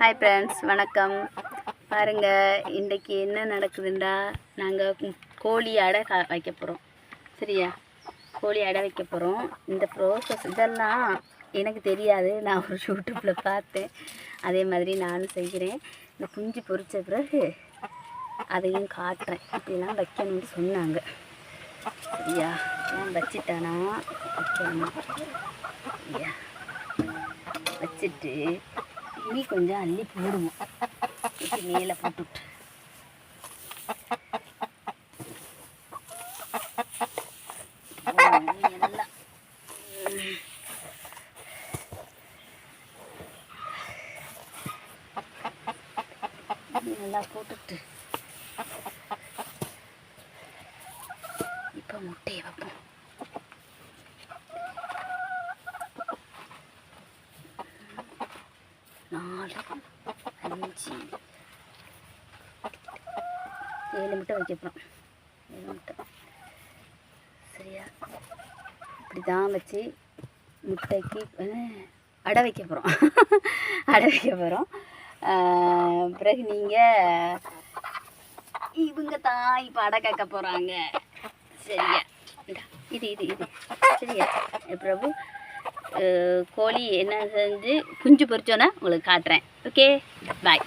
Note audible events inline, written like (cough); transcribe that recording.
Hi friends வணக்கம். பாருங்கள் இன்றைக்கி என்ன நடக்குதுண்டா நாங்கள் கோழி அடை கா வைக்க போகிறோம் சரியா? கோழி அடை வைக்க போகிறோம் இந்த ப்ரோசஸ் இதெல்லாம் எனக்கு தெரியாது. நான் ஒரு யூடியூப்பில் பார்த்தேன். அதே மாதிரி நானும் செய்கிறேன். இந்த குஞ்சு பொரிச்ச பிறகு அதையும் காட்டுறேன். இப்படிலாம் வைக்கணும்னு சொன்னாங்க. சரியா? நான் வச்சிட்டானா? வைக்கணும். சரியா? வச்சுட்டு இனி கொஞ்சம் அள்ளி போடுவோம். மேலே போட்டுவிட்டு நல்லா போட்டுட்டு இப்போ முட்டையை வைப்போம். நாலு. அஞ்சு. ஏழு முட்டை வைக்க போகிறோம் ஏழு முட்டை. சரியா? இப்படி தான் வச்சு முட்டைக்கு அடை வைக்க போகிறோம் (laughs) அடை வைக்க போகிறோம் பிறகு நீங்கள் இவங்க தான் இப்போ அடை கேட்க போகிறாங்க சரியா? இது இது இது. சரியா? பிரபு கோழி என்ன செஞ்சு குஞ்சு பொறிச்சோன்னே உங்களுக்கு காட்டுறேன். Okay bye